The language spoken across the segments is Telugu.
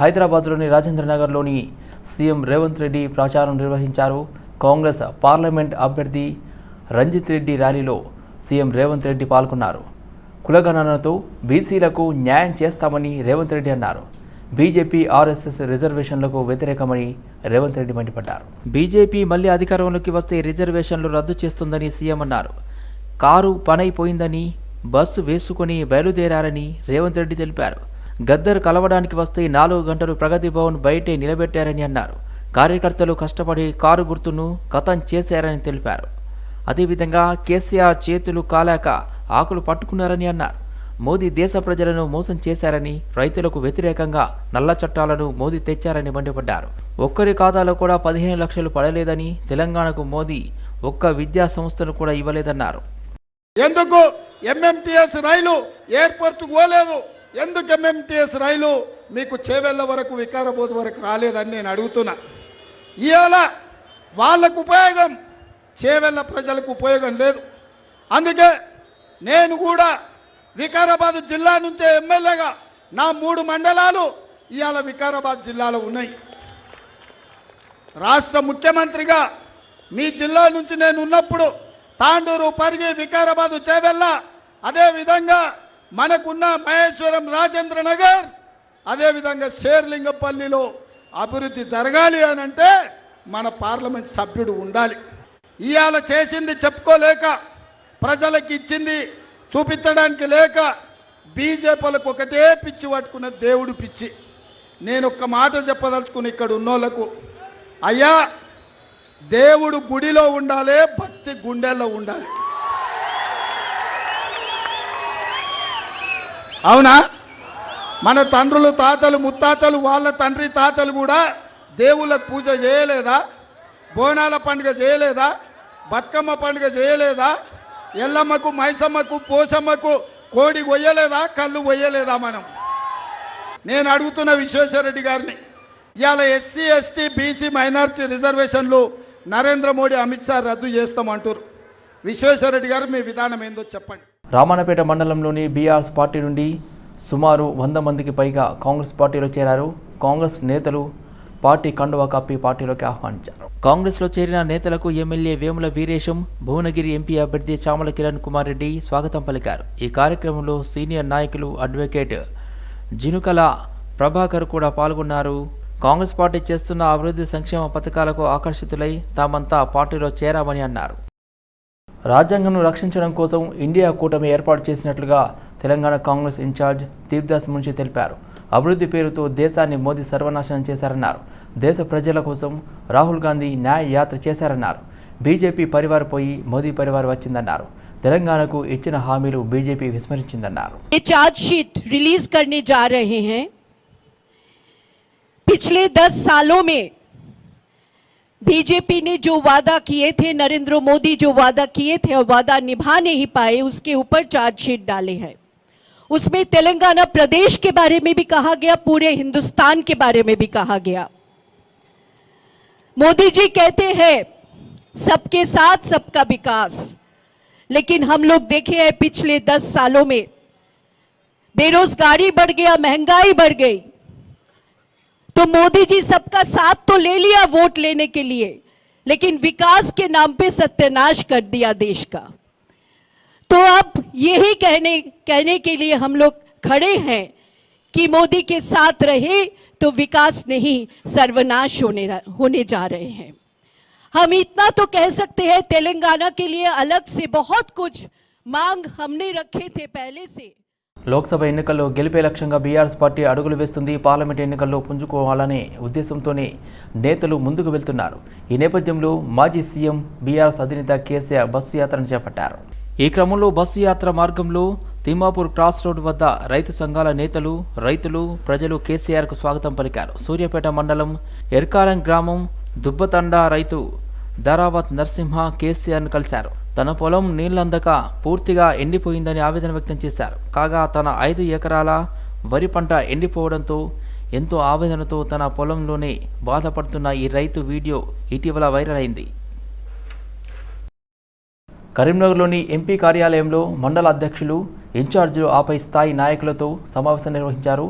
హైదరాబాద్లోని రాజేంద్రనగర్లోని సీఎం రేవంత్ రెడ్డి ప్రచారం నిర్వహించారు. కాంగ్రెస్ పార్లమెంట్ అభ్యర్థి రంజిత్ రెడ్డి ర్యాలీలో సీఎం రేవంత్ రెడ్డి పాల్గొన్నారు. కులగణనతో బీసీలకు న్యాయం చేస్తామని రేవంత్ రెడ్డి అన్నారు. బీజేపీ ఆర్ఎస్ఎస్ రిజర్వేషన్లకు వ్యతిరేకమని రేవంత్ రెడ్డి మండిపడ్డారు. బీజేపీ మళ్ళీ అధికారంలోకి వస్తే రిజర్వేషన్లు రద్దు చేస్తుందని సీఎం అన్నారు. కారు పనైపోయిందని బస్సు వేసుకుని బయలుదేరారని రేవంత్ రెడ్డి తెలిపారు. గద్దర్ కలవడానికి వస్తే నాలుగు గంటలు ప్రగతి భవన్ బయటే నిలబెట్టారని అన్నారు. కార్యకర్తలు కష్టపడి కారు గుర్తును కథం చేశారని తెలిపారు. అదేవిధంగా కేసీఆర్ చేతులు కాలాక ఆకులు పట్టుకున్నారని అన్నారు. మోదీ దేశ ప్రజలను మోసం చేశారని రైతులకు వ్యతిరేకంగా నల్ల చట్టాలను మోదీ తెచ్చారని మండిపడ్డారు. ఒక్కరి ఖాతాలో కూడా పదిహేను లక్షలు పడలేదని తెలంగాణకు మోదీ ఒక్క విద్యా సంస్థను కూడా ఇవ్వలేదన్నారు. ఎందుకు? ఎంఎంటిఎస్ రైలు ఎయిర్పోర్ట్కు పోలేదు. ఎందుకు ఎంఎంటీఎస్ రైలు మీకు చేవెళ్ళ వరకు వికారాబాద్ వరకు రాలేదని నేను అడుగుతున్నా. ఇవాళ వాళ్ళకు ఉపయోగం చేవెళ్ళ ప్రజలకు ఉపయోగం లేదు. అందుకే నేను కూడా వికారాబాద్ జిల్లా నుంచే ఎమ్మెల్యేగా నా మూడు మండలాలు ఇవాళ వికారాబాద్ జిల్లాలో ఉన్నాయి. రాష్ట్ర ముఖ్యమంత్రిగా మీ జిల్లా నుంచి నేను ఉన్నప్పుడు తాండూరు పరిగి వికారాబాదు చేవెళ్ళ అదేవిధంగా మనకున్న మహేశ్వరం రాజేంద్ర నగర్ అదేవిధంగా శేర్లింగపల్లిలో అభివృద్ధి జరగాలి అని అంటే మన పార్లమెంట్ సభ్యుడు ఉండాలి. ఇవాళ చేసింది చెప్పుకోలేక ప్రజలకు ఇచ్చింది చూపించడానికి లేక బీజేపీలకు ఒకటే పిచ్చి పట్టుకున్న దేవుడు పిచ్చి. నేను ఒక్క మాట చెప్పదలుచుకుని ఇక్కడ ఉన్నోళ్ళకు అయ్యా దేవుడు గుడిలో ఉండాలి భక్తి గుండెల్లో ఉండాలి. అవునా? మన తండ్రులు తాతలు ముత్తాతలు వాళ్ళ తండ్రి తాతలు కూడా దేవుళ్ళకు పూజ చేయలేదా? బోనాల పండుగ చేయలేదా? బతుకమ్మ పండుగ చేయలేదా? ఎల్లమ్మకు మైసమ్మకు పోసమ్మకు కోడి కొయ్యలేదా? కళ్ళు కొయ్యలేదా మనం? నేను అడుగుతున్న విశ్వేశ్వరరెడ్డి గారిని ఇవాళ ఎస్సీ ఎస్టీ బీసీ మైనారిటీ రిజర్వేషన్లు నరేంద్ర మోడీ అమిత్ షా రద్దు చేస్తామంటారు విశ్వేశ్వరరెడ్డి గారు మీ విధానం ఏందో చెప్పండి. రామానపేట మండలంలోని బీఆర్ఎస్ పార్టీ నుండి సుమారు వంద మందికి పైగా కాంగ్రెస్ పార్టీలో చేరారు. కాంగ్రెస్ నేతలు పార్టీ కండువా కప్పి పార్టీలోకి ఆహ్వానించారు. కాంగ్రెస్లో చేరిన నేతలకు ఎమ్మెల్యే వేముల వీరేశం భువనగిరి ఎంపీ అభ్యర్థి చామల కిరణ్ కుమార్ రెడ్డి స్వాగతం పలికారు. ఈ కార్యక్రమంలో సీనియర్ నాయకులు అడ్వకేట్ జినుకల ప్రభాకర్ కూడా పాల్గొన్నారు. కాంగ్రెస్ పార్టీ చేస్తున్న అభివృద్ధి సంక్షేమ పథకాలకు ఆకర్షితులై తామంతా పార్టీలో చేరామని అన్నారు. రాజ్యాంగంను రక్షించడం కోసం ఇండియా కూటమి ఏర్పాటు చేసినట్లుగా తెలంగాణ కాంగ్రెస్ ఇన్ఛార్జ్ దీప్దాస్ మున్షి తెలిపారు అభివృద్ధి పేరుతో దేశాన్ని మోదీ సర్వనాశనం చేశారన్నారు దేశ ప్రజల కోసం రాహుల్ గాంధీ న్యాయ యాత్ర చేశారన్నారు బీజేపీ పరివార్ పోయి మోదీ పరివార్ వచ్చిందన్నారు తెలంగాణకు ఇచ్చిన హామీలు బీజేపీ విస్మరించిందన్నారు ये चार्जशीट रिलीज करने जा रहे हैं पिछले दस सालों में बीजेपी ने जो वादा किए थे, नरेंद्र मोदी जो वादा किए थे और वादा निभा नहीं पाए, उसके ऊपर चार्जशीट डाले हैं। उसमें तेलंगाना प्रदेश के बारे में भी कहा गया, पूरे हिंदुस्तान के बारे में भी कहा गया। मोदी जी कहते हैं, सबके साथ सबका विकास। लेकिन हम लोग देखे हैं, पिछले दस सालों में, बेरोजगारी बढ़ गया, महँगाई बढ़ गई। तो मोदी जी सबका साथ तो ले लिया वोट लेने के लिए, लेकिन विकास के नाम पे सत्यानाश कर दिया देश का। तो अब यही कहने कहने के लिए हम लोग खड़े हैं कि मोदी के साथ रहे तो विकास नहीं, सर्वनाश होने होने जा रहे हैं। हम इतना तो कह सकते हैं, तेलंगाना के लिए अलग से बहुत कुछ मांग हमने रखे थे पहले से। లోక్సభ ఎన్నికల్లో గెలిపే లక్ష్యంగా బీఆర్ఎస్ పార్టీ అడుగులు వేస్తుంది. పార్లమెంట్ ఎన్నికల్లో పుంజుకోవాలనే ఉద్దేశంతోనే నేతలు ముందుకు వెళ్తున్నారు. ఈ నేపథ్యంలో మాజీ సీఎం బీఆర్ఎస్ అధినేత కేసీఆర్ బస్సు యాత్రను చేపట్టారు. ఈ క్రమంలో బస్సు యాత్ర మార్గంలో తిమ్మాపూర్ క్రాస్ రోడ్ వద్ద రైతు సంఘాల నేతలు రైతులు ప్రజలు కేసీఆర్కు స్వాగతం పలికారు. సూర్యాపేట మండలం ఎర్కాలం గ్రామం దుబ్బతండా రైతు ధరావత్ నరసింహ కేసీఆర్ను కలిశారు. తన పొలం నీళ్ళందక పూర్తిగా ఎండిపోయిందని ఆవేదన వ్యక్తం చేశారు. కాగా తన ఐదు ఎకరాల వరి పంట ఎండిపోవడంతో ఎంతో ఆవేదనతో తన పొలంలోనే బాధపడుతున్న ఈ రైతు వీడియో ఇటీవల వైరల్ అయింది. కరీంనగర్లోని ఎంపీ కార్యాలయంలో మండల అధ్యక్షులు ఇన్ఛార్జీలు ఆపై స్థాయి నాయకులతో సమావేశం నిర్వహించారు.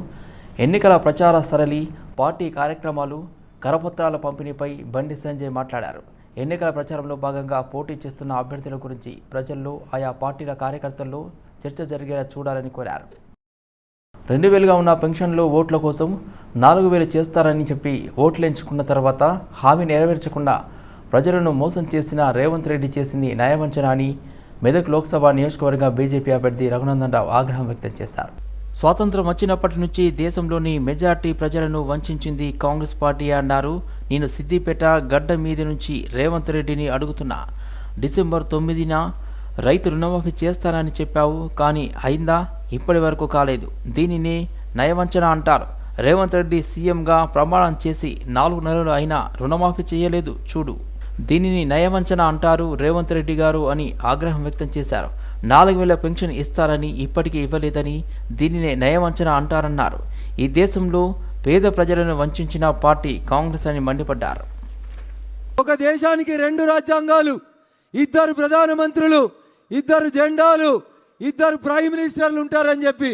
ఎన్నికల ప్రచార సరళి పార్టీ కార్యక్రమాలు కరపత్రాల పంపిణీపై బండి సంజయ్ మాట్లాడారు. ఎన్నికల ప్రచారంలో భాగంగా పోటీ చేస్తున్న అభ్యర్థుల గురించి ప్రజల్లో ఆయా పార్టీల కార్యకర్తల్లో చర్చ జరిగేలా చూడాలని కోరారు. రెండు వేలుగా ఉన్న పెన్షన్లు ఓట్ల కోసం నాలుగు వేలు చేస్తారని చెప్పి ఓట్లు ఎంచుకున్న తర్వాత హామీ నెరవేర్చకుండా ప్రజలను మోసం చేసిన రేవంత్ రెడ్డి చేసింది న్యాయవంచన అని మెదక్ లోక్సభ నియోజకవర్గ బీజేపీ అభ్యర్థి రఘునందన్ రావు ఆగ్రహం వ్యక్తం చేశారు. స్వాతంత్రం వచ్చినప్పటి నుంచి దేశంలోని మెజార్టీ ప్రజలను వంచింది కాంగ్రెస్ పార్టీ అన్నారు నేను సిద్దిపేట గడ్డ మీది నుంచి రేవంత్ రెడ్డిని అడుగుతున్నా. డిసెంబర్ తొమ్మిదిన రైతు రుణమాఫీ చేస్తానని చెప్పావు కానీ అయిందా? ఇప్పటి వరకు కాలేదు. దీనిని నయవంచన అంటారు. రేవంత్ రెడ్డి సీఎంగా ప్రమాణం చేసి నాలుగు నెలలు అయినా రుణమాఫీ చేయలేదు చూడు. దీనిని నయవంచన అంటారు రేవంత్ రెడ్డి గారు అని ఆగ్రహం వ్యక్తం చేశారు. నాలుగు వేల పెన్షన్ ఇస్తారని ఇప్పటికీ ఇవ్వలేదని దీనినే నయవంచన అంటారన్నారు. ఈ దేశంలో పేద ప్రజలను వంచిన పార్టీ కాంగ్రెస్ అని మండిపడ్డారు. ఒక దేశానికి రెండు రాజ్యాంగాలు ఇద్దరు ప్రధానమంత్రులు ఇద్దరు జెండాలు ఇద్దరు ప్రైమ్ మినిస్టర్లు ఉంటారని చెప్పి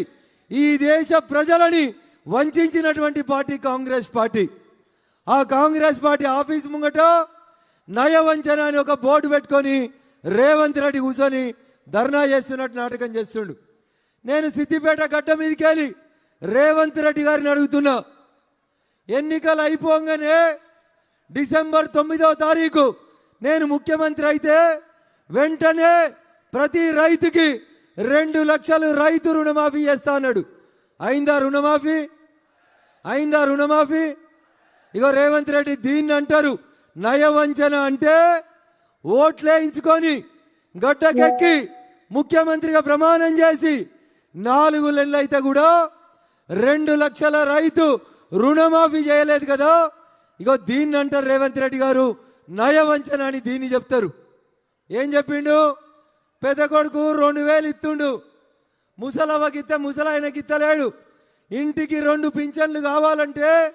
ఈ దేశ ప్రజలని వంచినటువంటి పార్టీ కాంగ్రెస్ పార్టీ. ఆ కాంగ్రెస్ పార్టీ ఆఫీస్ ముంగట నయవంచన అని ఒక బోర్డు పెట్టుకొని రేవంత్ రెడ్డి కూర్చొని ధర్నా చేస్తున్నట్టు నాటకం చేస్తుండు. నేను సిద్దిపేట గడ్డ మీదకి వెళ్ళి రేవంత్ రెడ్డి గారిని అడుగుతున్నా ఎన్నికలు అయిపోగానే డిసెంబర్ తొమ్మిదవ తారీఖు నేను ముఖ్యమంత్రి అయితే వెంటనే ప్రతి రైతుకి రెండు లక్షలు రైతు రుణమాఫీ చేస్తా అన్నాడు. అయిందా రుణమాఫీ? అయిందా రుణమాఫీ? ఇగో రేవంత్ రెడ్డి దీన్ని అంటారు నయవంచన అంటే ఓట్లేయించుకొని గడ్డకెక్కి ముఖ్యమంత్రిగా ప్రమాణం చేసి నాలుగు నెలలు అయితే కూడా రెండు లక్షల రైతు రుణమాఫీ చేయలేదు కదా? ఇగో దీన్ని అంటారు రేవంత్ రెడ్డి గారు నయవంచన అని దీన్ని చెప్తారు. ఏం చెప్పిండు? పెద్ద కొడుకు రెండు వేలు ఇత్తుండు. ముసలవ్వకి ఇస్తే ముసలాయనకి ఇత్తలేడు ఇంటికి రెండు పింఛన్లు కావాలంటే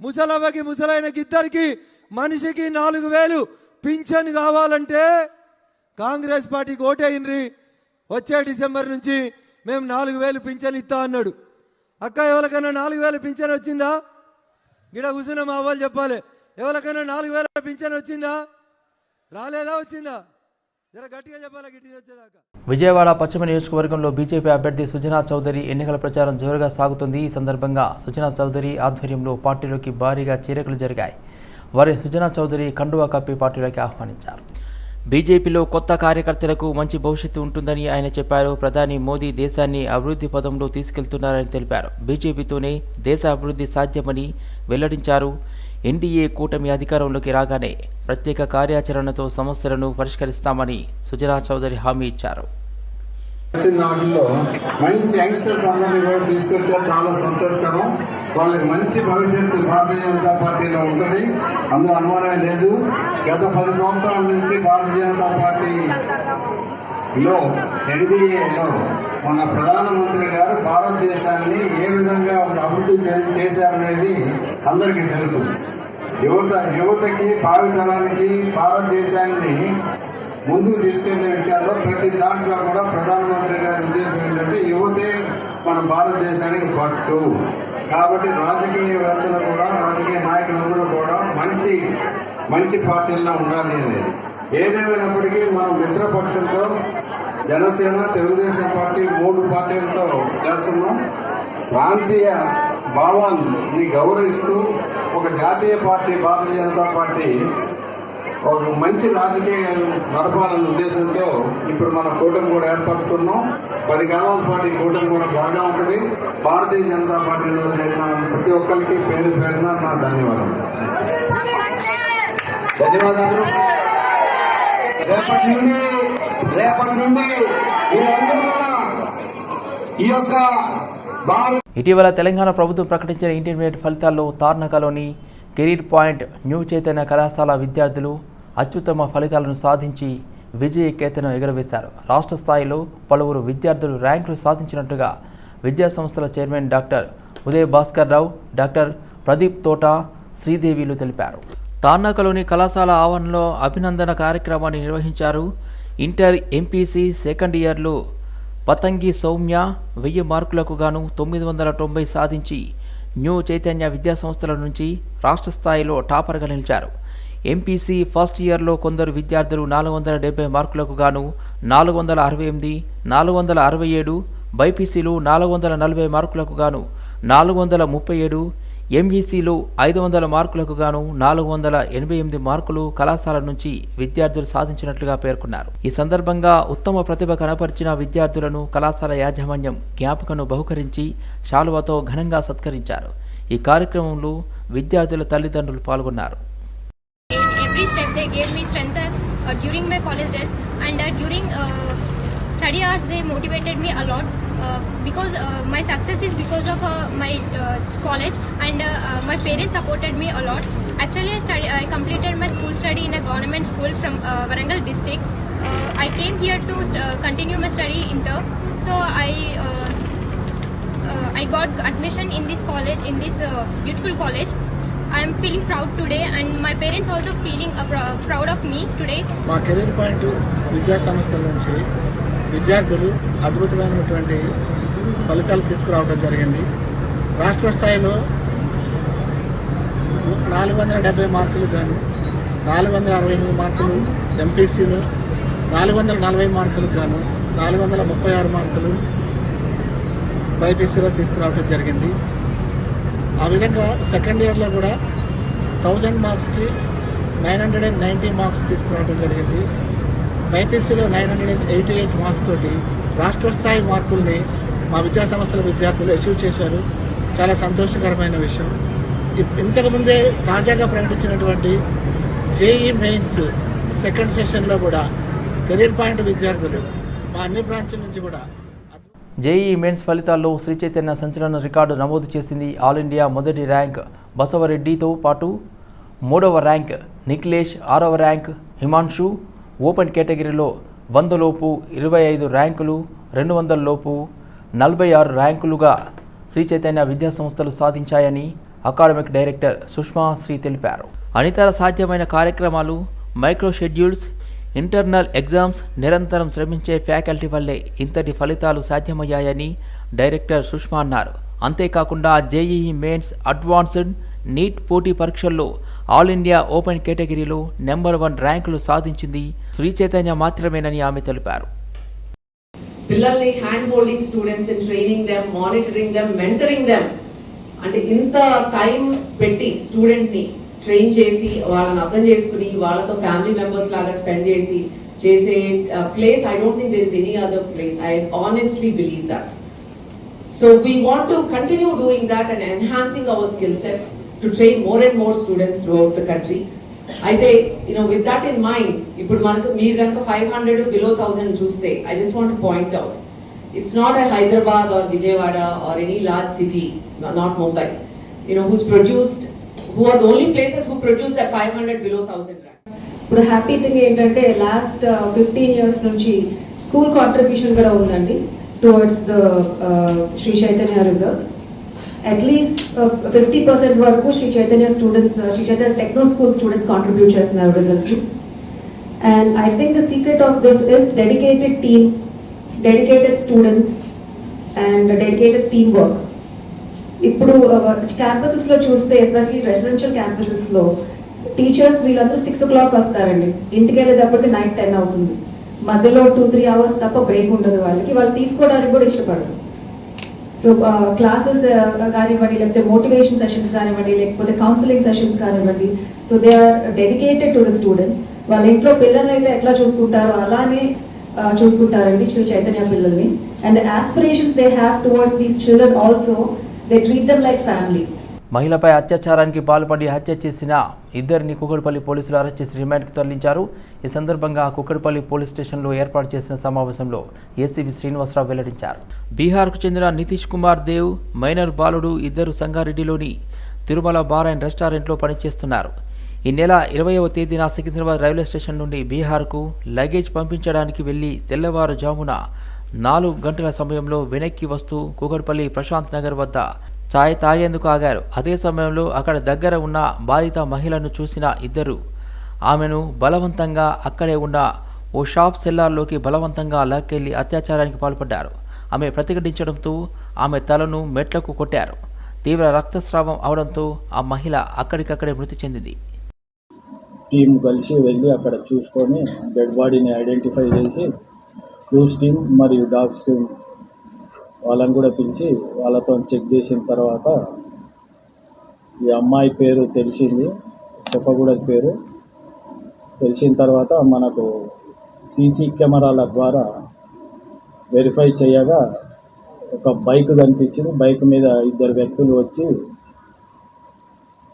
ముసలవ్వకి ముసలాయనకి ఇద్దరికి మనిషికి నాలుగు వేలు పింఛన్ కావాలంటే కాంగ్రెస్ పార్టీకి ఓటేయినరి వచ్చే డిసెంబర్ నుంచి మేము నాలుగు వేలు పింఛన్ ఇస్తా అన్నాడు. అక్క ఎవరికైనా నాలుగు వేల పింఛన్ వచ్చిందా? గిడ కూర్చున్న మా వాళ్ళు చెప్పాలి. ఎవరికైనా నాలుగు వేల పింఛన్ వచ్చిందా? రాలేదా వచ్చిందా? చెప్పాలి విజయవాడ పశ్చిమ నియోజకవర్గంలో బీజేపీ అభ్యర్థి సుజనా చౌదరి ఎన్నికల ప్రచారం జోరుగా సాగుతుంది. ఈ సందర్భంగా సుజనా చౌదరి ఆధ్వర్యంలో పార్టీలోకి భారీగా చేరికలు జరిగాయి. వారి సుజనా చౌదరి కండువా కప్పి పార్టీలోకి ఆహ్వానించారు. బీజేపీలో కొత్త కార్యకర్తలకు మంచి భవిష్యత్తు ఉంటుందని ఆయన చెప్పారు. ప్రధాని మోదీ దేశాన్ని అభివృద్ధి పదంలో తీసుకెళ్తున్నారని తెలిపారు. బీజేపీతోనే దేశ అభివృద్ధి సాధ్యమని వెల్లడించారు. ఎన్డీఏ కూటమి అధికారంలోకి రాగానే ప్రత్యేక కార్యాచరణతో సమస్యలను పరిష్కరిస్తామని సుజనా చౌదరి హామీ ఇచ్చారు. వచ్చిన నాటిలో మంచి యంగ్స్టర్స్ అందరినీ కూడా తీసుకొచ్చారు. చాలా సంతోషకరం. వాళ్ళకి మంచి భవిష్యత్తు భారతీయ జనతా పార్టీలో ఉంటుంది. అందులో అనుమానమే లేదు. గత పది సంవత్సరాల నుంచి భారతీయ జనతా పార్టీలో ఎన్డీఏలో మన ప్రధానమంత్రి గారు భారతదేశాన్ని ఏ విధంగా ఒక అభివృద్ధి చేశారనేది అందరికీ తెలుసు. యువత యువతకి భావితరానికి భారతదేశాన్ని ముందుకు తీసుకెళ్ళే విషయాల్లో ప్రతి దాంట్లో కూడా ప్రధానమంత్రి గారి ఉద్దేశం ఏంటంటే యువతే మన భారతదేశానికి పట్టు. కాబట్టి రాజకీయవేత్తలు కూడా రాజకీయ నాయకులందరూ కూడా మంచి మంచి పార్టీల్లో ఉండాలి అనేది. ఏదేమైనప్పటికీ మనం మిత్రపక్షంతో జనసేన తెలుగుదేశం పార్టీ మూడు పార్టీలతో చేస్తున్నాం. ప్రాంతీయ భావాన్ని గౌరవిస్తూ ఒక జాతీయ పార్టీ భారతీయ జనతా పార్టీ ఒక మంచి రాజకీయాలు నడపాలన్న ఉద్దేశంతో ఇప్పుడు మన కూటమి కూడా ఏర్పరచుకున్నాం పది కాలాల పాటు ఈ కూటమి కూడా బాగా ఉంటుంది. భారతీయ జనతా పార్టీలో చేరిన ప్రతి ఒక్కరికి పేరు పేరున నా ధన్యవాదాలు ధన్యవాదాలు రేపటి నుండి రేపటి నుండి ఈ యొక్క భారత ఇటీవల తెలంగాణ ప్రభుత్వం ప్రకటించిన ఇంటర్మీడియట్ ఫలితాల్లో తార్నకలోని కెరీర్ పాయింట్ న్యూ చైతన్య కళాశాల విద్యార్థులు అత్యుత్తమ ఫలితాలను సాధించి విజయ కేతనం ఎగురవేశారు. రాష్ట్ర స్థాయిలో పలువురు విద్యార్థులు ర్యాంకులు సాధించినట్టుగా విద్యాసంస్థల chairman doctor Uday Bhaskar Rao doctor Pradeep Thota శ్రీదేవిలు తెలిపారు. తార్నాకలోని కళాశాల ఆవరణలో అభినందన కార్యక్రమాన్ని నిర్వహించారు ఇంటర్ ఎంపీసీ సెకండ్ ఇయర్లో పతంగి సౌమ్య వెయ్యి మార్కులకు గాను తొమ్మిది వందల తొంభై సాధించి న్యూ చైతన్య విద్యా సంస్థల నుంచి రాష్ట్ర స్థాయిలో టాపర్గా నిలిచారు. ఎంపీసీ ఫస్ట్ ఇయర్లో కొందరు విద్యార్థులు నాలుగు వందల డెబ్బై మార్కులకు గాను నాలుగు వందల అరవై ఎనిమిది నాలుగు వందల అరవై ఏడు బైపీసీలు నాలుగు వందల నలభై మార్కులకు గాను నాలుగు వందల ముప్పై ఏడు ఎంఈసీలో ఐదు వందల మార్కులకు గాను నాలుగు వందల ఎనభై ఎనిమిది మార్కులు కళాశాల నుంచి విద్యార్థులు సాధించినట్లుగా పేర్కొన్నారు. ఈ సందర్భంగా ఉత్తమ ప్రతిభ కనపరిచిన విద్యార్థులను కళాశాల యాజమాన్యం జ్ఞాపకను బహుకరించి శాలువతో ఘనంగా సత్కరించారు. ఈ కార్యక్రమంలో విద్యార్థుల తల్లిదండ్రులు పాల్గొన్నారు. Uh, during my college days and uh, during uh, study hours they motivated me a lot uh, because uh, my success is because of uh, my uh, college and uh, uh, my parents supported me a lot actually I, study, I completed my school study in a government school from uh, Varangal district uh, I came here to uh, continue my study in term so I uh, uh, I got admission in this college, in this uh, beautiful college. I am feeling proud today, and my parents also feeling uh, prou- proud of me today. మా కెరీర్ పాయింట్ విద్యా సంస్థల నుంచి విద్యార్థులు అద్భుతమైనటువంటి ఫలితాలు తీసుకురావడం జరిగింది. రాష్ట్ర స్థాయిలో నాలుగు వందల డెబ్బై మార్కులు కానీ నాలుగు వందల అరవై ఎనిమిది మార్కులు ఎంపీసీలో నాలుగు వందల నలభై మార్కులు గాను నాలుగు వందల ముప్పై ఆరు మార్కులు బైపీసీలో తీసుకురావడం జరిగింది. ఆ విధంగా సెకండ్ ఇయర్లో కూడా థౌజండ్ మార్క్స్కి nine hundred and ninety marks తీసుకురావడం జరిగింది. బైపీసీలో nine hundred eighty eight marks తోటి రాష్ట్ర స్థాయి మార్కుల్ని మా విద్యా సంస్థల విద్యార్థులు అచీవ్ చేశారు. చాలా సంతోషకరమైన విషయం. ఇంతకుముందే తాజాగా ప్రకటించినటువంటి జేఈ మెయిన్స్ సెకండ్ సెషన్లో కూడా కెరీర్ పాయింట్ విద్యార్థులు మా అన్ని బ్రాంచ్ల నుంచి కూడా జేఈ మెయిన్స్ ఫలితాల్లో శ్రీ చైతన్య సంచలన రికార్డు నమోదు చేసింది ఆల్ ఇండియా మొదటి ర్యాంక్ బసవరెడ్డితో పాటు మూడవ ర్యాంక్ నిఖిలేష్ ఆరవ ర్యాంక్ హిమాన్షు ఓపెన్ కేటగిరీలో వందలోపు ఇరవై ఐదు ర్యాంకులు రెండు వందల లోపు నలభై ఆరు ర్యాంకులుగా శ్రీ చైతన్య విద్యా సంస్థలు సాధించాయని అకాడమిక్ డైరెక్టర్ సుష్మా శ్రీ తెలిపారు. అనితర సాధ్యమైన కార్యక్రమాలు మైక్రో షెడ్యూల్స్ ఇంటర్నల్ ఎగ్జామ్స్ నిరంతరం శ్రమించే ఫ్యాకల్టీ వల్లే ఇంతటి ఫలితాలు సాధ్యమయ్యాయని డైరెక్టర్ సుష్మా అన్నారు. అంతేకాకుండా జేఈఈ మెయిన్స్ అడ్వాన్స్డ్ నీట్ పోటీ పరీక్షల్లో ఆల్ ఇండియా ఓపెన్ కేటగిరీలో నెంబర్ వన్ ర్యాంకులు సాధించింది శ్రీ చైతన్య మాత్రమేనని ఆమె తెలిపారు. పిల్లల్ని hand holding students training them monitoring them mentoring them అంటే ఇంత టైం పెట్టి స్టూడెంట్ని ట్రైన్ చేసి వాళ్ళని అర్థం చేసుకుని వాళ్ళతో ఫ్యామిలీ మెంబర్స్ లాగా స్పెండ్ చేసి చేసే place I don't think there is any other place I honestly believe that so we want to continue doing that and enhancing our skill sets to train more and more students throughout the country. అయితే you know with that in mind ఇప్పుడు మనకు మీరు కనుక ఫైవ్ హండ్రెడ్ బిలో థౌసండ్ చూస్తే I just want point out it's not a Hyderabad or Vijayawada or any large city not Mumbai you know who's produced who are only places who produce that five hundred below thousand ఇప్పుడు హ్యాపీ థింగ్ ఏంటంటే లాస్ట్ ఫిఫ్టీన్ ఇయర్స్ నుంచి స్కూల్ కాంట్రిబ్యూషన్ కూడా ఉందండి towards the Shri Chaitanya reserve at least fifty percent వరకు Shri Chaitanya students Shri Chaitanya techno school students contribute చేస్తున్నారు రిజల్ట్కి and I think the secret of this is dedicated team dedicated students and dedicated team work ఇప్పుడు క్యాంపసెస్లో చూస్తే ఎస్పెషలీ రెసిడెన్షియల్ క్యాంపసెస్లో టీచర్స్ వీళ్ళందరూ సిక్స్ ఓ క్లాక్ వస్తారండి. ఇంటికి వెళ్ళేటప్పటికి నైట్ టెన్ అవుతుంది. మధ్యలో టూ త్రీ అవర్స్ తప్ప బ్రేక్ ఉండదు వాళ్ళకి. వాళ్ళు తీసుకోవడానికి కూడా ఇష్టపడరు. సో క్లాసెస్ uh, uh, కానివ్వండి లేకపోతే మోటివేషన్ సెషన్స్ కానివ్వండి లేకపోతే కౌన్సిలింగ్ సెషన్స్ కానివ్వండి so they are dedicated to the students వాళ్ళ ఇంట్లో పిల్లల్ని అయితే ఎట్లా చూసుకుంటారో అలానే చూసుకుంటారండి చైతన్య పిల్లల్ని. And the aspirations they have towards these children also they treat them like family మహిళపై అత్యాచారానికి పాల్పడి హత్య చేసిన ఇద్దరిని కుక్కడపల్లి పోలీసులు అరెస్ట్ చేసి రిమాండ్కు తరలించారు. ఈ సందర్భంగా కుక్కడపల్లి పోలీస్ స్టేషన్లో ఏర్పాటు చేసిన సమావేశంలో ఏసీబీ శ్రీనివాసరావు వెల్లడించారు. బీహార్కు చెందిన నితీష్ కుమార్ దేవ్ మైనర్ బాలుడు ఇద్దరు సంగారెడ్డిలోని తిరుమల బార్ అండ్ రెస్టారెంట్లో పనిచేస్తున్నారు. ఈ నెల ఇరవైవ తేదీన సికింద్రాబాద్ రైల్వే స్టేషన్ నుండి బీహార్కు లగేజ్ పంపించడానికి వెళ్ళి తెల్లవారుజామున నాలుగు గంటల సమయంలో వెనక్కి వస్తూ కూకట్పల్లి ప్రశాంత్ నగర్ వద్ద ఛాయ్ తాగేందుకు ఆగారు. అదే సమయంలో అక్కడ దగ్గర ఉన్న బాధిత మహిళను చూసిన ఇద్దరు. ఆమెను బలవంతంగా అక్కడే ఉన్న ఓ షాప్ సెల్లార్లోకి బలవంతంగా లాక్కెళ్ళి అత్యాచారానికి పాల్పడ్డారు. ఆమె ప్రతిఘటించడంతో ఆమె తలను మెట్లకు కొట్టారు. తీవ్ర రక్తస్రావం అవడంతో ఆ మహిళ అక్కడికక్కడే మృతి చెందింది. టీం కలిసి వెళ్ళి అక్కడ చూసుకొని డెడ్ బాడీని ఐడెంటిఫై చేసి క్లూస్ టీం మరియు డాగ్స్ టీం వాళ్ళని కూడా పిలిచి వాళ్ళతో చెక్ చేసిన తర్వాత ఈ అమ్మాయి పేరు తెలిసింది చెప్పకూడదు పేరు. తెలిసిన తర్వాత మనకు సీసీ కెమెరాల ద్వారా వెరిఫై చేయగా ఒక బైక్ కనిపించింది. బైక్ మీద ఇద్దరు వ్యక్తులు వచ్చి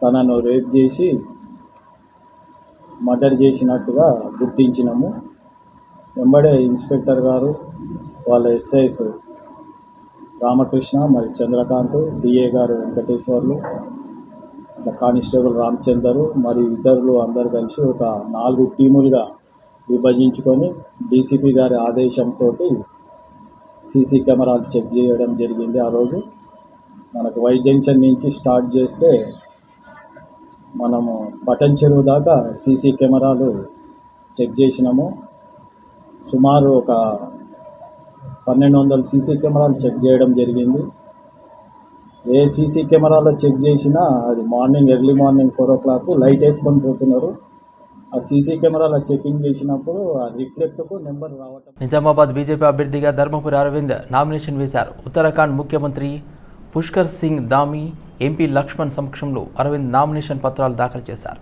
తనను రేప్ చేసి మర్డర్ చేసినట్టుగా గుర్తించినాము. వెంబడే ఇన్స్పెక్టర్ గారు వాళ్ళ ఎస్ఐస్ రామకృష్ణ మరి చంద్రకాంత్ డిఏ గారు వెంకటేశ్వర్లు కానిస్టేబుల్ రామచందరు మరియు ఇతరులు అందరు కలిసి ఒక నాలుగు టీములుగా విభజించుకొని డీసీపీ గారి ఆదేశంతో సీసీ కెమెరాలు చెక్ చేయడం జరిగింది ఆ రోజు. మనకు వై జంక్షన్ నుంచి స్టార్ట్ చేస్తే మనము బటన్ చెరువు దాకా సీసీ కెమెరాలు చెక్ చేసినాము. సుమారు ఒక పన్నెండు వందల సీసీ కెమెరాలు చెక్ చేయడం జరిగింది. ఏ సీసీ కెమెరాలో చెక్ చేసినా అది morning early morning four o'clock light వేసుకొని పోతున్నారు. ఆ సీసీ కెమెరాలో చెకింగ్ చేసినప్పుడు ఆ రిఫ్లెక్ట్కు నెంబర్ రావటం. నిజామాబాద్ బీజేపీ అభ్యర్థిగా ధర్మపురి అరవింద్ నామినేషన్ వేశారు. ఉత్తరాఖండ్ ముఖ్యమంత్రి పుష్కర్ సింగ్ దామి ఎంపీ లక్ష్మణ్ సమక్షంలో అరవింద్ నామినేషన్ పత్రాలు దాఖలు చేశారు.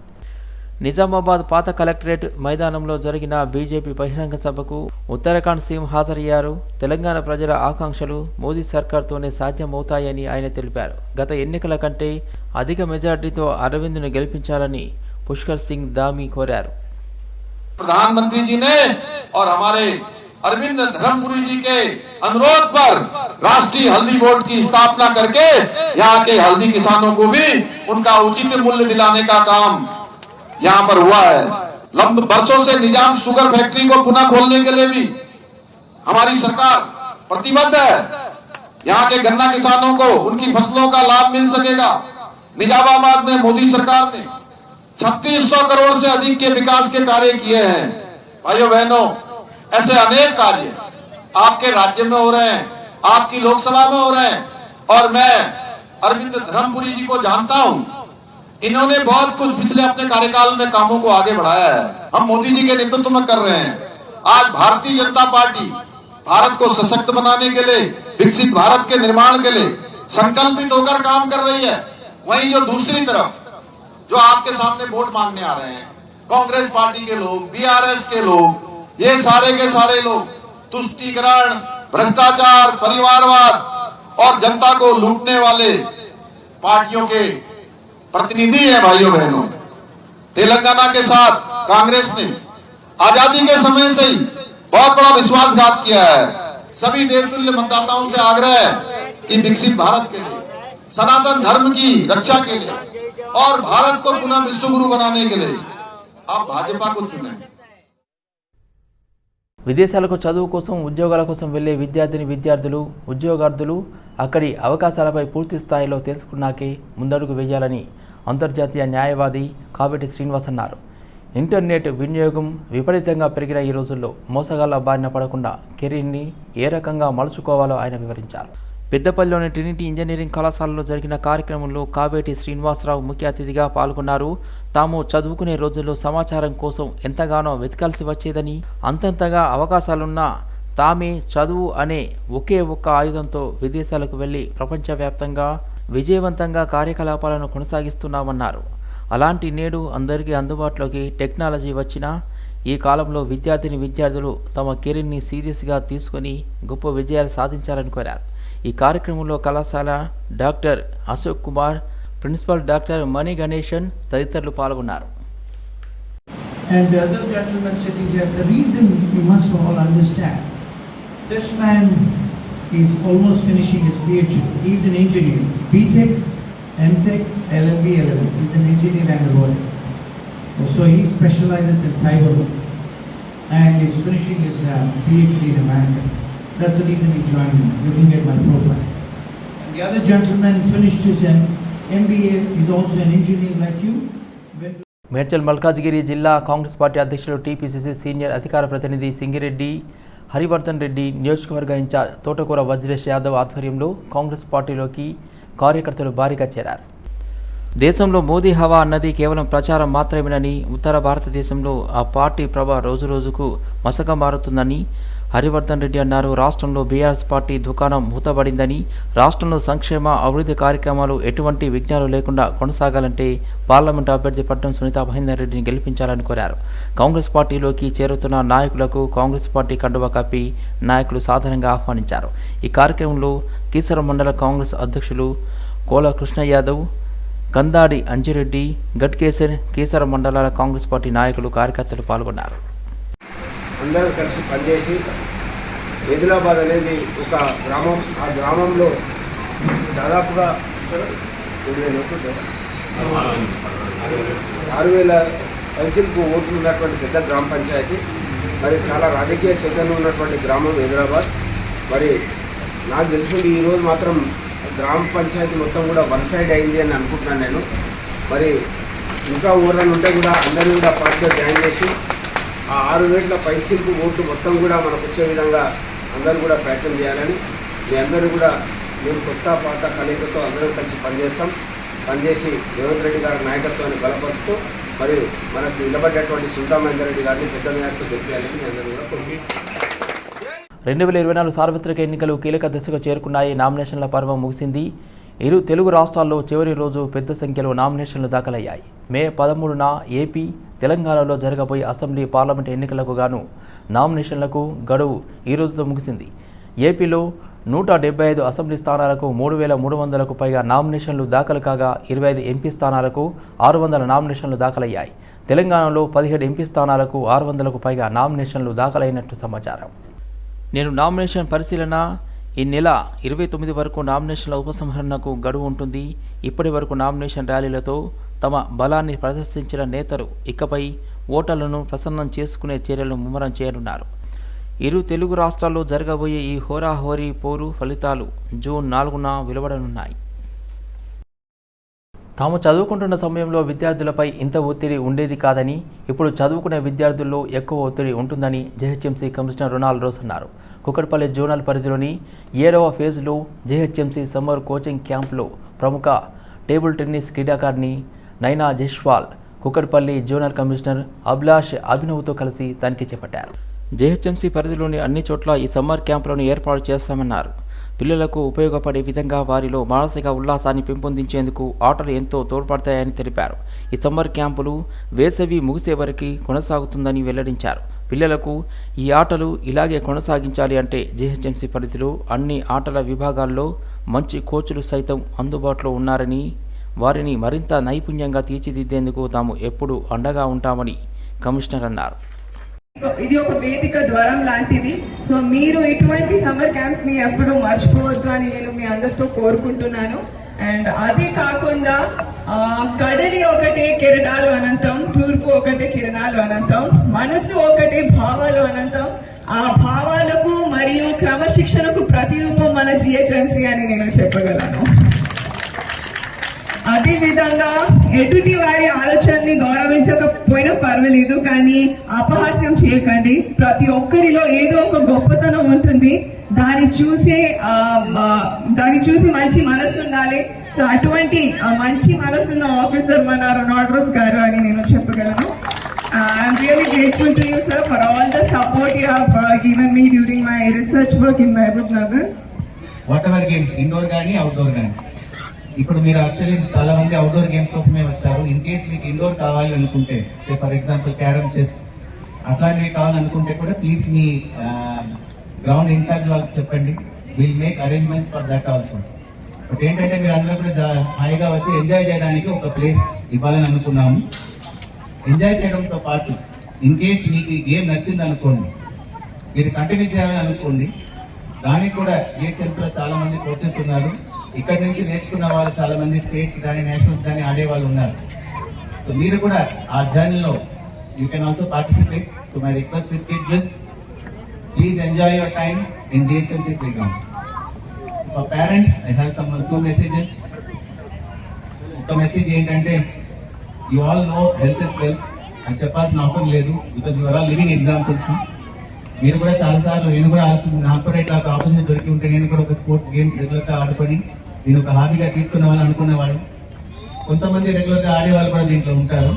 నిజామాబాద్ పాత కలెక్టరేట్ మైదానంలో జరిగిన బీజేపీ బహిరంగ సభకు ఉత్తరాఖండ్ సీఎం హాజరయ్యారు తెలంగాణ ప్రజల ఆకాంక్షలు మోదీ సర్కార్తోనే సాధ్యమవుతాయని ఆయన తెలిపారు గత ఎన్నికల కంటే అధిక మెజార్టీతో అరవింద్ను గెలిపించాలని పుష్కర్ సింగ్ దామి కోరారు प्रधानमंत्री जी ने और हमारे अरविंद धर्मपुरी जी के अनुरोध पर राष्ट्रीय हल्दी बोर्ड की स्थापना करके यहाँ के हल्दी किसानों को भी उनका उचित मूल्य दिलाने का काम यहाँ पर हुआ है। लंब वर्षों से निज़ाम शुगर फैक्ट्री को पुनः खोलने के लिए भी हमारी सरकार प्रतिबद्ध है। यहाँ के गन्ना किसानों को, उनकी फ़सलों का लाभ मिल सकेगा। निजामाबाद में मोदी सरकार ने छत्तीस सौ करोड़ से अधिक के विकास के कार्य किए हैं। भाइयों बहनों, ऐसे अनेक कार्य आपके राज्य में हो रहे हैं, आपकी लोकसभा में हो रहे हैं। और मैं अरविंद धर्मपुरी जी को जानता हूँ इन्होंने बहुत कुछ पिछले अपने कार्यकाल में कामों को आगे बढ़ाया है। हम मोदी जी के नेतृत्व में कर रहे हैं। आज भारतीय जनता पार्टी भारत को सशक्त बनाने के लिए, विकसित भारत के निर्माण के लिए संकल्पित होकर काम कर रही है। वहीं जो दूसरी तरफ़, जो आपके सामने वोट मांगने आ रहे हैं, कांग्रेस पार्टी के लोग, बीआरएस के लोग, ये सारे के सारे लोग, तुष्टिकरण, भ्रष्टाचार, परिवारवाद और जनता को लूटने वाले पार्टियों के प्रतिनिधि हैं भाइयों बहनों तेलंगाना के साथ कांग्रेस ने आजादी के समय से ही बहुत बड़ा विश्वासघात किया है सभी देवतुल्य मतदाताओं से आग्रह है कि विकसित भारत के लिए सनातन धर्म की रक्षा के लिए और भारत को पुनः विश्व गुरु बनाने के लिए आप भाजपा को चुने విదేశాలకు చదువు కోసం ఉద్యోగాల కోసం వెళ్లే విద్యార్థిని విద్యార్థులు ఉద్యోగార్థులు అక్కడి అవకాశాలపై పూర్తి స్థాయిలో తెలుసుకున్నాకే ముందడుగు వేయాలని అంతర్జాతీయ న్యాయవాది కావిటి శ్రీనివాస్ అన్నారు. ఇంటర్నెట్ వినియోగం విపరీతంగా పెరిగిన ఈ రోజుల్లో మోసగాళ్ళ బారిన పడకుండా కెరీర్ని ఏ రకంగా మలుచుకోవాలో ఆయన వివరించారు. పెద్దపల్లిలోని ట్రినిటీ ఇంజనీరింగ్ కళాశాలలో జరిగిన కార్యక్రమంలో కావేటి శ్రీనివాసరావు ముఖ్య అతిథిగా పాల్గొన్నారు. తాము చదువుకునే రోజుల్లో సమాచారం కోసం ఎంతగానో వెతకాల్సి వచ్చేదని అంతంతగా అవకాశాలున్నా తామే చదువు అనే ఒకే ఒక్క ఆయుధంతో విదేశాలకు వెళ్ళి ప్రపంచవ్యాప్తంగా విజయవంతంగా కార్యకలాపాలను కొనసాగిస్తున్నామన్నారు. అలాంటి నేడు అందరికీ అందుబాటులోకి టెక్నాలజీ వచ్చినా ఈ కాలంలో విద్యార్థిని విద్యార్థులు తమ కెరీర్ని సీరియస్గా తీసుకొని గొప్ప విజయాలు సాధించాలని కోరారు. ఈ కార్యక్రమంలో కళాశాల doctor Ashok Kumar principal doctor Mani Ganesan తదితరులు పాల్గొన్నారు. And the other gentleman sitting here, the reason you must all understand, this man is almost finishing his PhD. He's an engineer, BTech, MTech, LLB, LLM. He's an engineer and a lawyer. So he specializes in cyber law and is finishing his uh, PhD in America. That's the reason he joined me, looking at my profile. And the other gentleman finished his M- MBA, he's also an engineer like you. Went to Medchal Malkajgiri జిల్లా కాంగ్రెస్ పార్టీ అధ్యక్షులు టీపీసీసీ సీనియర్ అధికార ప్రతినిధి సింగిరెడ్డి హరివర్ధన్ రెడ్డి నియోజకవర్గ ఇన్ఛార్జ్ తోటకూర వజ్రేష్ యాదవ్ ఆధ్వర్యంలో కాంగ్రెస్ పార్టీలోకి కార్యకర్తలు భారీగా చేరారు. దేశంలో మోదీ హవా అన్నది కేవలం ప్రచారం మాత్రమేనని ఉత్తర భారతదేశంలో ఆ పార్టీ ప్రభ రోజురోజుకు మసక మారుతుందని హరివర్ధన్ రెడ్డి అన్నారు రాష్ట్రంలో బీఆర్ఎస్ పార్టీ దుకాణం మూతబడిందని రాష్ట్రంలో సంక్షేమ అభివృద్ధి కార్యక్రమాలు ఎటువంటి విఘ్నాలు లేకుండా కొనసాగాలంటే పార్లమెంటు అభ్యర్థి పట్టణం సునీత మహేందర్ రెడ్డిని గెలిపించాలని కోరారు. కాంగ్రెస్ పార్టీలోకి చేరుతున్న నాయకులకు కాంగ్రెస్ పార్టీ కండువా కప్పి నాయకులు సాధారణంగా ఆహ్వానించారు. ఈ కార్యక్రమంలో కీసర మండల కాంగ్రెస్ అధ్యక్షులు కోల కృష్ణ యాదవ్ కందాడి అంజిరెడ్డి గట్కేసర్ కీసర మండలాల కాంగ్రెస్ పార్టీ నాయకులు కార్యకర్తలు పాల్గొన్నారు. అందరం కలిసి పనిచేసి ఏదిలాబాద్ అనేది ఒక గ్రామం. ఆ గ్రామంలో దాదాపుగా ఏడు వేల ఆరు వేల రైతులకు ఓట్లు ఉన్నటువంటి పెద్ద గ్రామ పంచాయతీ. మరి చాలా రాజకీయ చైతన్యం ఉన్నటువంటి గ్రామం హైదరాబాద్ మరి నాకు తెలిసింది ఈరోజు మాత్రం గ్రామ పంచాయతీ మొత్తం కూడా వన్ సైడ్ అయింది అని అనుకుంటున్నాను నేను. మరి ఇంకా ఊర్లను ఉంటే కూడా అందరినీ కూడా పార్టీలో జాయిన్ చేసి ఆ ఆరు వేల పైచింపు ఓట్లు మొత్తం కూడా మనకు వచ్చే విధంగా అందరూ కూడా ప్రయత్నం చేయాలని మీ అందరూ కూడా మేము కొత్త పాత కలయికతో అందరం కలిసి పనిచేస్తాం. పనిచేసి రేవంత్ రెడ్డి గారి నాయకత్వాన్ని బలపరుస్తూ మరి మనకు నిలబడ్డటువంటి సుల్తామహేందర్ రెడ్డి గారిని పెద్ద నాయకులు చెప్పాలని మీ అందరూ కూడా కోరుకుంటున్నాం. రెండు వేల ఇరవై నాలుగు సార్వత్రిక ఎన్నికలు కీలక దశకు చేరుకున్నాయి. నామినేషన్ల పర్వం ముగిసింది. ఇరు తెలుగు రాష్ట్రాల్లో చివరి రోజు పెద్ద సంఖ్యలో నామినేషన్లు దాఖలయ్యాయి. మే పదమూడున ఏపీ తెలంగాణలో జరగబోయే అసెంబ్లీ పార్లమెంట్ ఎన్నికలకు గాను నామినేషన్లకు గడువు ఈ రోజుతో ముగిసింది. ఏపీలో నూట డెబ్బై ఐదు అసెంబ్లీ స్థానాలకు మూడు వేల మూడు వందలకు పైగా నామినేషన్లు దాఖలు కాగా ఇరవై ఐదు ఎంపీ స్థానాలకు ఆరు వందల నామినేషన్లు దాఖలయ్యాయి. తెలంగాణలో పదిహేడు ఎంపీ స్థానాలకు ఆరు వందలకు పైగా నామినేషన్లు దాఖలైనట్టు సమాచారం. నేను నామినేషన్ పరిశీలన ఈ నెల ఇరవై తొమ్మిది వరకు నామినేషన్ల ఉపసంహరణకు గడువు ఉంటుంది. ఇప్పటి వరకు నామినేషన్ ర్యాలీలతో తమ బలాన్ని ప్రదర్శించిన నేతలు ఇకపై ఓటర్లను ప్రసన్నం చేసుకునే చర్యలు ముమ్మరం చేయనున్నారు. ఇరు తెలుగు రాష్ట్రాల్లో జరగబోయే ఈ హోరాహోరీ పోరు ఫలితాలు జూన్ నాలుగున వెలువడనున్నాయి. తాము చదువుకుంటున్న సమయంలో విద్యార్థులపై ఇంత ఒత్తిడి ఉండేది కాదని ఇప్పుడు చదువుకునే విద్యార్థుల్లో ఎక్కువ ఒత్తిడి ఉంటుందని జెహెచ్ఎంసీ కమిషనర్ రొనాల్డ్ రోస్ అన్నారు. కుకట్పల్లి జోనల్ పరిధిలోని ఏడవ ఫేజ్లో జెహెచ్ఎంసీ సమ్మర్ కోచింగ్ క్యాంప్లో ప్రముఖ టేబుల్ టెన్నిస్ క్రీడాకారిణి నైనా జైష్వాల్ కుకట్పల్లి జోనల్ కమిషనర్ అభిలాష్ అభినవ్తో కలిసి తనిఖీ చేపట్టారు. జేహెచ్ఎంసీ పరిధిలోని అన్ని చోట్ల ఈ సమ్మర్ క్యాంపులను ఏర్పాటు చేస్తామన్నారు. పిల్లలకు ఉపయోగపడే విధంగా వారిలో మానసిక ఉల్లాసాన్ని పెంపొందించేందుకు ఆటలు ఎంతో తోడ్పడతాయని తెలిపారు. ఈ సమ్మర్ క్యాంపులు వేసవి ముగిసే వరకు కొనసాగుతుందని వెల్లడించారు. పిల్లలకు ఈ ఆటలు ఇలాగే కొనసాగించాలి అంటే జేహెచ్ఎంసీ పరిధిలో అన్ని ఆటల విభాగాల్లో మంచి కోచ్లు సైతం అందుబాటులో ఉన్నారని వారిని మరింత నైపుణ్యంగా తీర్చిదిద్దేందుకు తాము ఎప్పుడూ అండగా ఉంటామని కమిషనర్ అన్నారు. ఇది ఒక వేదిక ద్వారం లాంటిది. సో మీరు ఇటువంటి సమ్మర్ క్యాంప్స్ని ఎప్పుడు మర్చిపోవద్దు అని నేను మీ అందరితో కోరుకుంటున్నాను. అండ్ అదే కాకుండా కడలి ఒకటే కిరణాలు అనంతం తూర్పు ఒకటే కిరణాలు అనంతం మనసు ఒకటే భావాలు అనంతం. ఆ భావాలకు మరియు క్రమశిక్షణకు ప్రతిరూపం మన జిహెచ్ఎంసీ అని నేను చెప్పగలను. అదే విధంగా ఎదుటి వారి ఆలోచనని గౌరవించకపోయినా పర్వాలేదు కానీ అపహాస్యం చేయకండి. ప్రతి ఒక్కరిలో ఏదో ఒక గొప్పతనం ఉంటుంది. దాన్ని చూసే దాన్ని చూసి మంచి మనసు ఉండాలి. సో అటువంటి మంచి మనసున్న ఆఫీసర్ మన రొనాల్డ్రోస్ గారు అని నేను చెప్పగలను. I'm really grateful to you sir for all the support you have given me during my research work in Mahabub Nagar whatever games indoor కానీ అవుట్డోర్ కానీ ఇప్పుడు మీరు యాక్చువల్లీ చాలా మంది అవుట్డోర్ గేమ్స్ కోసమే వచ్చారు. ఇన్ కేస్ మీకు ఇండోర్ కావాలి అనుకుంటే say for example carrom chess అట్లాంటివి కావాలనుకుంటే కూడా ప్లీజ్ మీ గ్రౌండ్ ఇన్ఛార్జ్ వాళ్ళకి చెప్పండి. Will make arrangements for that also but ఏంటంటే మీరు అందరూ కూడా జా- హాయిగా వచ్చి ఎంజాయ్ చేయడానికి ఒక ప్లేస్ ఇవ్వాలని అనుకున్నాము. ఎంజాయ్ చేయడంతో పాటు ఇన్ కేస్ మీకు ఈ గేమ్ నచ్చింది అనుకోండి మీరు కంటిన్యూ చేయాలని అనుకోండి దానికి కూడా ఏ చాలా మంది కోచెస్ ఉన్నారు. ఇక్కడి నుంచి నేర్చుకున్న వాళ్ళు చాలా మంది స్టేట్స్ కానీ నేషనల్స్ కానీ ఆడే వాళ్ళు ఉన్నారు. సో మీరు కూడా ఆ జర్నీలో you can also participate so my request with kids please enjoy your time in GHMC play grounds for parents I have some two messages ఒక మెసేజ్ ఏంటంటే you all know health is wealth అని చెప్పాల్సిన అవసరం లేదు because your all living examples మీరు కూడా చాలాసార్లు నేను కూడా ఆలోచన నాకు కూడా ఇట్లా ఒక ఆపర్చునిటీ దొరికి ఉంటే నేను కూడా ఒక స్పోర్ట్స్ గేమ్స్ రెగ్యులర్గా ఆడుకొని దీని ఒక హాబీగా తీసుకునే వాళ్ళు అనుకునేవాళ్ళు కొంతమంది రెగ్యులర్గా ఆడేవాళ్ళు కూడా దీంట్లో ఉంటారు.